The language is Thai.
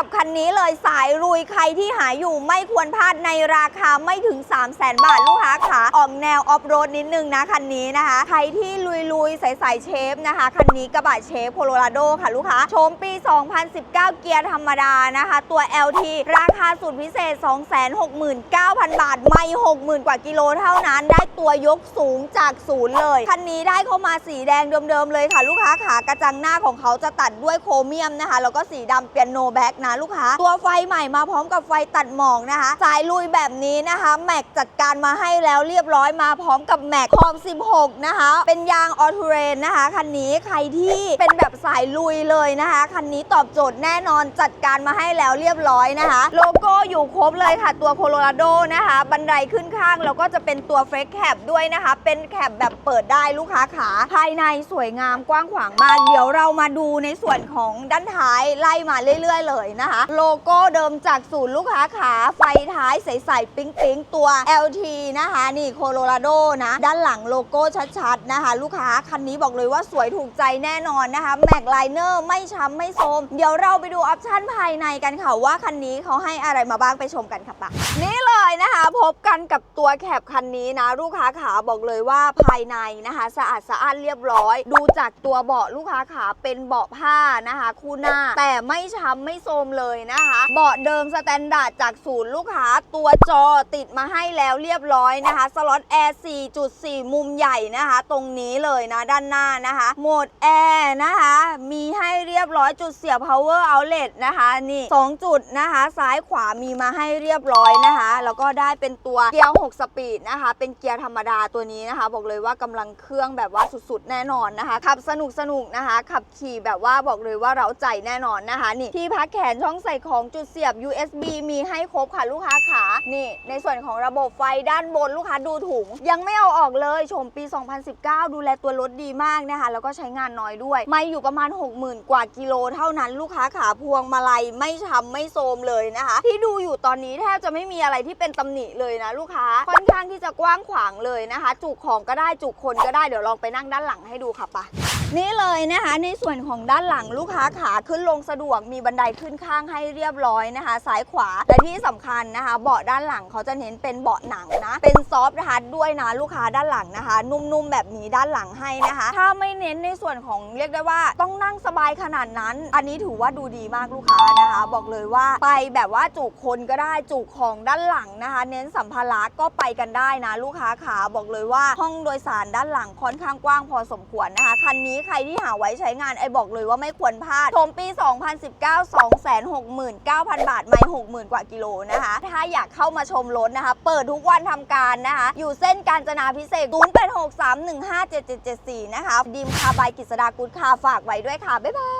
กับคันนี้เลยสายรุยใครที่หาอยู่ไม่ควรพลาดในราคาไม่ถึง 3 0 0แสนบาทลูกค้าขาออกแนวออฟโรดนิดนึงนะคันนี้นะคะ ใครที่ลุยๆ ใสๆเชฟนะคะ คันนี้กระบะเชฟโคโลราโดค่ะลูกค้าโฉมปี 2019 เกียร์ธรรมดานะคะ ตัว LT ราคาสุดพิเศษ 269,000 บาท ไม่ 60,000 กว่ากิโลเท่านั้น ได้ตัวยกสูงจากศูนย์เลย คันนี้ได้เข้ามาสีแดงเดิมๆเลยค่ะ ลูกค้าขากระจังหน้าของเขาจะตัดด้วยโครเมียมนะคะ แล้วก็สีดำเปียโนแบ็กนะลูกค้า ตัวไฟใหม่มาพร้อมกับไฟตัดหมอกนะคะ สายลุยแบบนี้นะคะแม็กจัดการมาให้แล้วเรียบร้อยมาพร้อมกับแม็กคอม 16 นะคะ เป็นยางออทูเรนนะคะคันนี้ใครที่เป็นแบบสายลุยเลยนะคะคันนี้ตอบโจทย์แน่นอนจัดการมาให้แล้วเรียบร้อยนะคะ โลโก้อยู่ครบเลยค่ะตัวโคโลราโดนะคะ บันไดขึ้นข้างแล้วก็จะเป็นตัวเฟร k แคปด้วยนะคะ เป็นแคปแบบเปิดได้ลูกค้าขาภายในสวยงามกว้างขวางมากเดี๋ยวเรามาดูในส่วนของด้านท้ายไล่มาเรื่อย ๆ เลยนะคะ โลโก้เดิมจากศูนย์ลูกค้าขาไฟท้ายใสๆปิ๊งปิ๊งๆตัว LT นะคะ นี่โคโลราโดนะ ด้านหลังโลโก้ชัดๆนะคะ ลูกค้าคันนี้บอกเลยว่าสวยถูกใจแน่นอนนะคะแม็กไลเนอร์ไม่ช้ำไม่โทมเดี๋ยวเราไปดูออปชั่นภายในกันค่ะว่าคันนี้เขาให้อะไรมาบ้างไปชมกันค่ะปะนี่เลยนะคะ พบกันกับตัวแคปคันนี้นะ ลูกค้าขาบอกเลยว่าภายในนะคะ สะอาดสะอ้านเรียบร้อย ดูจากตัวเบาะลูกค้าขาเป็นเบาะผ้านะคะ คู่หน้า แต่ไม่ช้ำไม่โทมเลยนะคะ เบาะเดิมสแตนดาร์ดจากศูนย์ลูกค้าตัวจอติดมาให้แล้วเรียบร้อยนะคะ สล็อตแอร์ 4.4 มุมใหญ่นะคะ ตรงนี้เลยนะด้านหน้านะคะ โหมดแอร์นะคะ มีให้เรียบร้อยจุดเสียบ power outlet นะคะนี่ 2 จุดนะคะ ซ้ายขวามีมาให้เรียบร้อยนะคะ แล้วก็ได้เป็นตัวเกียร์ 6 สปีดนะคะ เป็นเกียร์ธรรมดาตัวนี้นะคะ บอกเลยว่ากำลังเครื่องแบบว่าสุดๆ แน่นอนนะคะ ขับสนุกสนุกๆนะคะ ขับขี่แบบว่าบอกเลยว่าเราใจแน่นอนนะคะ นี่ที่พักแขนช่องใส่ของจุดเสียบ USB มีให้ครบค่ะลูกค้าขานี่ ในส่วนของระบบไฟด้านบนลูกค้าดูถุง ยังไม่เอาออกเลยชมปี 2019 ดูแลตัวรถดีมากนะคะ แล้วก็ใช้งานน้อยด้วย ไม่อยู่ประมาณ 60,000 กว่ากิโลเท่านั้นลูกค้าขาพวงมาลัยไม่ช้ำไม่โทมเลยนะคะ ที่ดูอยู่ตอนนี้แทบจะไม่มีอะไรที่เป็นตำหนิเลยนะลูกค้าค่อนข้างที่จะกว้างขวางเลยนะคะ จุกของก็ได้จุกคนก็ได้เดี๋ยวลองไปนั่งด้านหลังให้ดูค่ะปะ นี่เลยนะคะในส่วนของด้านหลังลูกค้าขาขึ้นลงสะดวกมีบันไดขึ้นข้างให้เรียบร้อยนะคะ ซ้ายขวาและที่สำคัญนะคะ เบาะด้านหลังเขาจะเน้นเป็นเบาะหนังนะ เป็นซอฟต์ทัชด้วยนะลูกค้าด้านหลังนะคะ นุ่มๆแบบนี้ด้านหลังให้นะคะ ถ้าไม่เน้นในส่วนของเรียกได้ว่าต้องนั่งสบายขนาดนั้น อันนี้ถือว่าดูดีมากลูกค้านะคะ บอกเลยว่าไปแบบว่าจุคนก็ได้จุของด้านหลังนะคะ เน้นสัมภาระก็ไปกันได้นะ ลูกค้าขาบอกเลยว่าห้องโดยสารด้านหลังค่อนข้างกว้างพอสมควรนะคะคันนี้ใครที่หาไว้ใช้งานไอบอกเลยว่าไม่ควรพลาดชมปี 2019 269,000 บาทไม่60,000 กว่ากิโลนะคะ ถ้าอยากเข้ามาชมรถนะคะ เปิดทุกวันทำการนะคะ อยู่เส้นกาญจนาพิเศษ0863157774 นะคะ ดิมคาบายกิษดากุดคาฝากไว้ด้วยค่ะ บ๊ายบาย